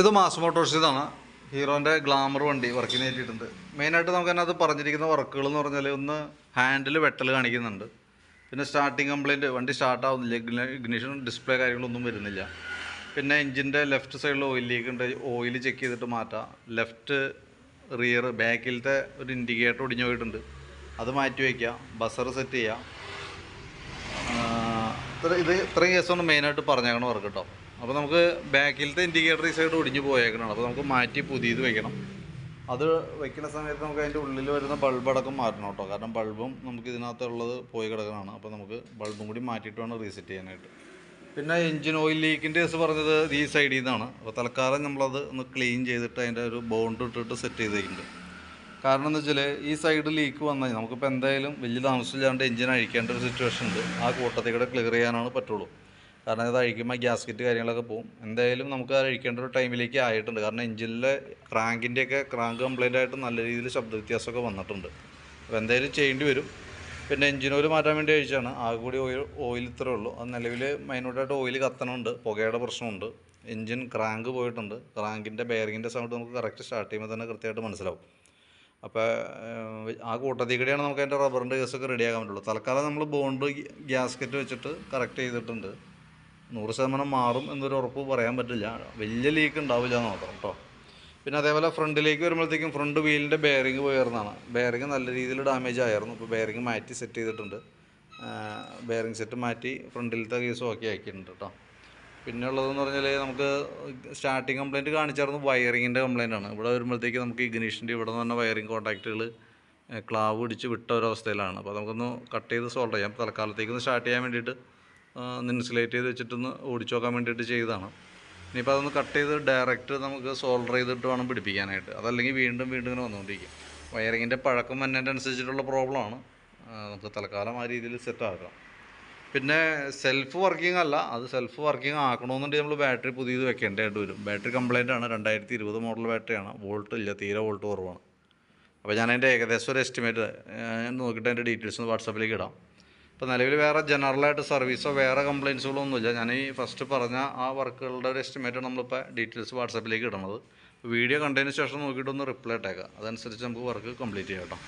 ഇത് mass മോട്ടോഴ്സിതാണ് ഹീറോന്റെ glamour വണ്ടി വർക്കിന് കയറ്റിയിട്ടുണ്ട്. മെയിനായിട്ട് നമുക്ക് അതിനകത്ത് പറഞ്ഞിരിക്കുന്ന വർക്കുകൾ എന്ന് പറഞ്ഞാൽ ഒന്ന് ഹാൻഡിൽ വെട്ടൽ കാണിക്കുന്നുണ്ട്. പിന്നെ സ്റ്റാർട്ടിങ് കംപ്ലൈന്റ് വണ്ടി സ്റ്റാർട്ടാവുന്നില്ല ഇഗ്നിഷൻ ഡിസ്പ്ലേ കാര്യങ്ങളൊന്നും വരുന്നില്ല. പിന്നെ എഞ്ചിന്റെ ലെഫ്റ്റ് സൈഡിൽ ഓയിൽ ലീക്ക് ഉണ്ട്. ഓയിൽ ചെക്ക് ചെയ്തിട്ട് മാറ്റാം. ലെഫ്റ്റ് റിയർ ബാക്കിലത്തെ ഒരു ഇൻഡിക്കേറ്റർ ഒടിഞ്ഞു പോയിട്ടുണ്ട്. അത് മാറ്റി വയ്ക്കുക ബസർ സെറ്റ് ചെയ്യാം. ഇത് ഇത്രയും കേസാണ് മെയിനായിട്ട് പറഞ്ഞേക്കണ വർക്ക് കേട്ടോ അപ്പോൾ നമുക്ക് ബാക്കിലത്തെ ഇൻഡിക്കേറ്റർ ഈ സൈഡ് ഒടിഞ്ഞു പോയേക്കണം അപ്പോൾ നമുക്ക് മാറ്റി പുതിയത് വെക്കണം. അത് വെക്കുന്ന സമയത്ത് നമുക്ക് അതിന്റെ ഉള്ളിൽ വരുന്ന ബൾബ് അടക്കം മാറ്റണം കേട്ടോ. കാരണം ബൾബും നമുക്ക് ഇതിനകത്തുള്ളത് പോയി കിടക്കുന്നതാണ് അപ്പോൾ നമുക്ക് ബൾബും കൂടി മാറ്റിയിട്ട് വേണം റീസെറ്റ് ചെയ്യാനായിട്ട്. പിന്നെ എൻജിൻ ഓയിൽ ലീക്കിന്റെ കേസ് പറഞ്ഞത് ഈ സൈഡിൽ നിന്നാണ് അപ്പോൾ തൽക്കാലം നമ്മളത് ഒന്ന് ക്ലീൻ ചെയ്തിട്ട് അതിന്റെ ഒരു ബോണ്ട് ഇട്ടിട്ട് സെറ്റ് ചെയ്തിട്ടുണ്ട് കാരണം എന്ന് വെച്ചാൽ ഈ സൈഡ് ലീക്ക് വന്നാൽ നമുക്കിപ്പോൾ എന്തായാലും വലിയ താമസമില്ലാണ്ട് എഞ്ചിൻ അഴിക്കേണ്ട ഒരു സിറ്റുവേഷൻ ഉണ്ട്. ആ കൂട്ടത്തിൽ കൂടെ ക്ലിയർ ചെയ്യാനാണ് പറ്റുള്ളൂ. കാരണം ഇത് അഴിക്കുമ്പോൾ ഗ്യാസ്കറ്റ് കാര്യങ്ങളൊക്കെ പോകും എന്തായാലും നമുക്ക് അത് അഴിക്കേണ്ട ഒരു ടൈമിലേക്ക് ആയിട്ടുണ്ട്. കാരണം എഞ്ചിനിലെ ക്രാങ്കിന്റെയൊക്കെ ക്രാങ്ക് കംപ്ലൈന്റ് ആയിട്ട് നല്ല രീതിയിൽ ശബ്ദ വ്യത്യാസമൊക്കെ വന്നിട്ടുണ്ട്. അപ്പോൾ എന്തായാലും ചെയ്യേണ്ടി വരും. പിന്നെ എഞ്ചിൻ ഓയിൽ മാറ്റാൻ വേണ്ടി അഴിച്ചാണ്. ആകെ കൂടി ഓയിൽ ഓയിൽ ഇത്രേ ഉള്ളൂ. അത് നിലവിൽ മെയിനായിട്ട് ഓയിൽ കത്തണമുണ്ട് പുകയുടെ പ്രശ്നമുണ്ട്. എഞ്ചിൻ ക്രാങ്ക് പോയിട്ടുണ്ട്. ക്രാങ്കിന്റെ ബെയറിങ്ങിന്റെ സൗണ്ട് നമുക്ക് കറക്റ്റ് സ്റ്റാർട്ട് ചെയ്യുമ്പോൾ തന്നെ കൃത്യമായിട്ട് മനസ്സിലാവും. അപ്പോൾ ആ കൂട്ടത്തിൽ നമുക്ക് അതിന്റെ റബ്ബറിന്റെ കേസൊക്കെ റെഡിയാക്കാൻ പറ്റുള്ളൂ. തൽക്കാലം നമ്മൾ ബോണ്ട് ഗ്യാസ്കറ്റ് വെച്ചിട്ട് കറക്റ്റ് ചെയ്തിട്ടുണ്ട്. നൂറ് ശതമാനം മാറും എന്നൊരു ഉറപ്പ് പറയാൻ പറ്റില്ല. വലിയ ലീക്ക് ഉണ്ടാവില്ല എന്ന് മാത്രം കേട്ടോ പിന്നെ അതേപോലെ ഫ്രണ്ടിലേക്ക് വരുമ്പോഴത്തേക്കും ഫ്രണ്ട് വീലിന്റെ ബെയറിങ് പോയിരുന്നതാണ്. ബെയറിങ് നല്ല രീതിയിൽ ഡാമേജ് ആയിരുന്നു. ഇപ്പോൾ ബെയറിങ് മാറ്റി സെറ്റ് ചെയ്തിട്ടുണ്ട്. ബെയറിങ് സെറ്റ് മാറ്റി ഫ്രണ്ടിലത്തെ കേസ് ഓക്കെ ആക്കിയിട്ടുണ്ട് കേട്ടോ പിന്നെ ഉള്ളതെന്ന് പറഞ്ഞാൽ നമുക്ക് സ്റ്റാർട്ടിങ് കംപ്ലയിന്റ് കാണിച്ചായിരുന്നു വയറിങ്ങിന്റെ കംപ്ലയിന്റ് ആണ്. ഇവിടെ വരുമ്പോഴത്തേക്ക് നമുക്ക് ഇഗ്നീഷന്റെ ഇവിടെ നിന്ന് തന്നെ വയറിങ് കോൺടാക്റ്റുകൾ ക്ലാവ് പിടിച്ച് വിട്ട ഒരവസ്ഥയിലാണ് അപ്പോൾ നമുക്കൊന്ന് കട്ട് ചെയ്ത് സോൾവ് ചെയ്യാം. തൽക്കാലത്തേക്ക് ഒന്ന് സ്റ്റാർട്ട് ചെയ്യാൻ വേണ്ടിയിട്ട് ഒന്ന് ഇൻസുലേറ്റ് ചെയ്ത് വെച്ചിട്ടൊന്ന് ഓടിച്ചു നോക്കാൻ വേണ്ടിയിട്ട് ചെയ്തതാണ്. ഇനിയിപ്പോൾ അതൊന്ന് കട്ട് ചെയ്ത് ഡയറക്റ്റ് നമുക്ക് സോൾഡർ ചെയ്തിട്ട് വേണം പിടിപ്പിക്കാനായിട്ട്. അതല്ലെങ്കിൽ വീണ്ടും വീണ്ടും ഇങ്ങനെ വന്നുകൊണ്ടിരിക്കും. വയറിങ്ങിന്റെ പഴക്കം വന്നതിന്റെ അനുസരിച്ചിട്ടുള്ള പ്രോബ്ലമാണ് നമുക്ക് തൽക്കാലം ആ രീതിയിൽ സെറ്റ് ആക്കാം. പിന്നെ സെൽഫ് വർക്കിംഗ് അല്ല അത് സെൽഫ് വർക്കിംഗ് ആക്കണമെന്നുണ്ടെങ്കിൽ നമ്മൾ ബാറ്ററി പുതിയത് വെക്കേണ്ടതായിട്ട് വരും. ബാറ്ററി കംപ്ലൈന്റ് ആണ്. രണ്ടായിരത്തി ഇരുപത് മോഡൽ ബാറ്ററിയാണ് വോൾട്ട് ഇല്ല തീരെ വോൾട്ട് കുറവാണ്. അപ്പോൾ ഞാൻ അതിന്റെ ഏകദേശം ഒരു എസ്റ്റിമേറ്റ് ഞാൻ നോക്കിയിട്ട് അതിന്റെ ഡീറ്റെയിൽസ് ഒന്ന് വാട്സാപ്പിലേക്ക് ഇടാം. ഇപ്പോൾ നിലവിൽ വേറെ ജനറലായിട്ട് സർവീസോ വേറെ കംപ്ലയിൻസുകളോ ഒന്നുമില്ല. ഞാൻ ഈ ഫസ്റ്റ് പറഞ്ഞ ആ വർക്കുകളുടെ ഒരു എസ്റ്റിമേറ്റ് നമ്മളിപ്പോൾ ഡീറ്റെയിൽസ് വാട്സപ്പിലേക്ക് ഇടണത്. വീഡിയോ കണ്ടതിന് ശേഷം നോക്കിയിട്ടൊന്ന് റിപ്ലൈ ഇട്ടേക്കാം. അതനുസരിച്ച് നമുക്ക് വർക്ക് കംപ്ലീറ്റ് ചെയ്യാം കേട്ടോ.